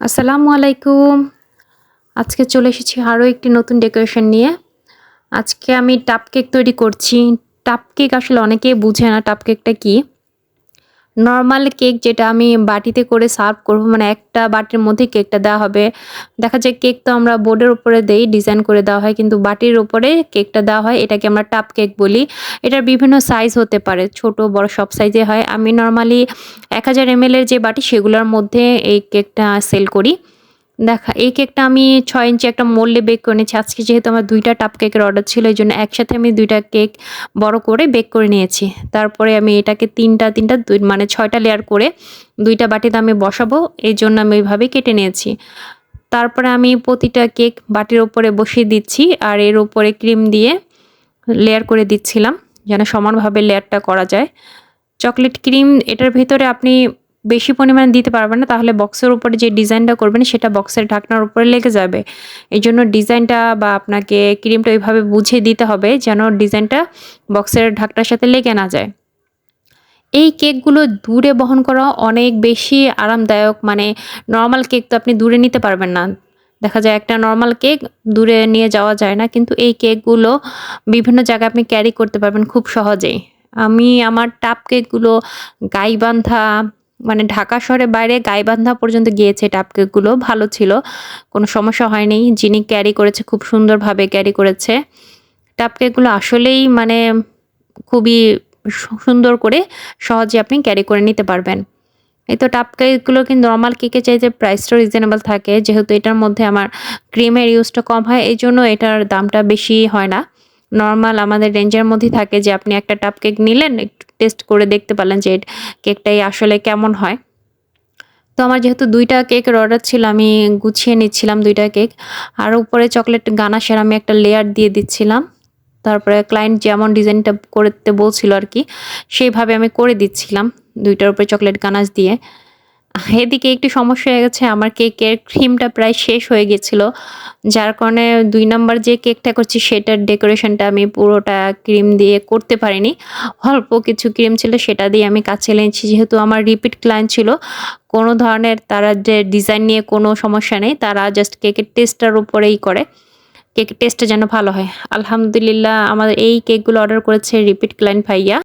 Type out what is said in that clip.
আসসালামু আলাইকুম। আজকে চলে এসেছি আরও একটি নতুন ডেকোরেশন নিয়ে। আজকে আমি টাপ কেক তৈরি করছি। টাপ কেক আসলে অনেকেই বুঝে না টাপ কেকটা কি। নর্মাল কেক যেটা আমি বাটিতে করে সার্ভ করব মানে একটা বাটির মধ্যে কেকটা দেওয়া হবে। দেখা যায় কেক তো আমরা বোর্ডের উপরে দেই ডিজাইন করে দেওয়া হয়, কিন্তু বাটির উপরে কেকটা দেওয়া হয়, এটাকে আমরা টাপ কেক বলি। এটার বিভিন্ন সাইজ হতে পারে, ছোট, বড়, সব সাইজে হয়। আমি নর্মালি এক হাজার এম এর যে বাটি, সেগুলোর মধ্যে এই কেকটা সেল করি। দেখা, এই কেকটা আমি ছয় ইঞ্চি একটা মোল্ডে বেক করে নিয়েছি। আজকে যেহেতু আমার দুইটা টাপ কেকের অর্ডার ছিল, এই জন্য একসাথে আমি দুইটা কেক বড় করে বেক করে নিয়েছি। তারপরে আমি এটাকে তিনটা তিনটা, দুই মানে ছয়টা লেয়ার করে দুইটা বাটিতে আমি বসাবো, এই জন্য আমি ওইভাবে কেটে নিয়েছি। তারপরে আমি প্রতিটা কেক বাটির ওপরে বসিয়ে দিচ্ছি আর এর উপরে ক্রিম দিয়ে লেয়ার করে দিচ্ছিলাম, যেন সমানভাবে লেয়ারটা করা যায়। চকলেট ক্রিম এটার ভিতরে আপনি বেশি পরিমাণে দিতে পারবেন না, তাহলে বক্সের উপরে যে ডিজাইনটা করবেন, সেটা বক্সের ঢাকনার উপরে লেগে যাবে। এই জন্য ডিজাইনটা বা আপনাকে ক্রিমটা ওইভাবে বুঝিয়ে দিতে হবে, যেন ডিজাইনটা বক্সের ঢাকনার সাথে লেগে না যায়। এই কেকগুলো দূরে বহন করা অনেক বেশি আরামদায়ক মানে নর্মাল কেক তো আপনি দূরে নিতে পারবেন না। দেখা যায় একটা নর্মাল কেক দূরে নিয়ে যাওয়া যায় না, কিন্তু এই কেকগুলো বিভিন্ন জায়গায় আপনি ক্যারি করতে পারবেন খুব সহজেই। আমি আমার টাপ কেকগুলো গাইবান্ধা মানে ঢাকা শহরের বাইরে গাইবান্ধা পর্যন্ত গিয়েছে টাপকেকগুলো, ভালো ছিল। কোনো সমস্যা হয়নি। যিনি ক্যারি করেছে, খুব সুন্দরভাবে ক্যারি করেছে। টাপকেকগুলো আসলেই মানে খুবই সুন্দর করে সহজে আপনি ক্যারি করে নিতে পারবেন। এই তো টাপ কেকগুলো কিন্তু নর্মাল কেকের চাইতে প্রাইসটা রিজনেবল থাকে। যেহেতু এটার মধ্যে আমার ক্রিমের ইউজটা কম হয়, এই জন্য এটার দামটা বেশি হয় না। নর্মাল আমাদের রেঞ্জের মধ্যেই থাকে যে আপনি একটা টাপ কেক নিলেন, একটু টেস্ট করে দেখতে পারলেন যে কেকটাই আসলে কেমন হয়। তো আমার যেহেতু দুইটা কেকের অর্ডার ছিল, আমি গুছিয়ে নিচ্ছিলাম দুইটা কেক আর উপরে চকলেট গানাশের আমি একটা লেয়ার দিয়ে দিচ্ছিলাম। তারপরে ক্লায়েন্ট যেমন ডিজাইনটা করতে বলছিল আর কি, সেইভাবে আমি করে দিচ্ছিলাম দুইটার উপরে চকলেট গানাশ দিয়ে। এদিকে একটু সমস্যা হয়ে গেছে। আমার কেকের ক্রিমটা প্রায় শেষ হয়ে গেছিল। যার কারণে দুই নাম্বার যে কেকটা করছি, সেটার ডেকোরেশনটা আমি পুরোটা ক্রিম দিয়ে করতে পারিনি। অল্প কিছু ক্রিম ছিল, সেটা দিয়ে আমি কাছে এনেছি। যেহেতু আমার রিপিট ক্লায়েন্ট ছিল, কোনো ধরনের তারা যে ডিজাইন নিয়ে কোনো সমস্যা নেই, তারা জাস্ট কেকের টেস্টটার উপরেই করে। কেকের টেস্টটা যেন ভালো হয়। আলহামদুলিল্লাহ আমাদের এই কেকগুলো অর্ডার করেছে রিপিট ক্লায়েন্ট ভাইয়া।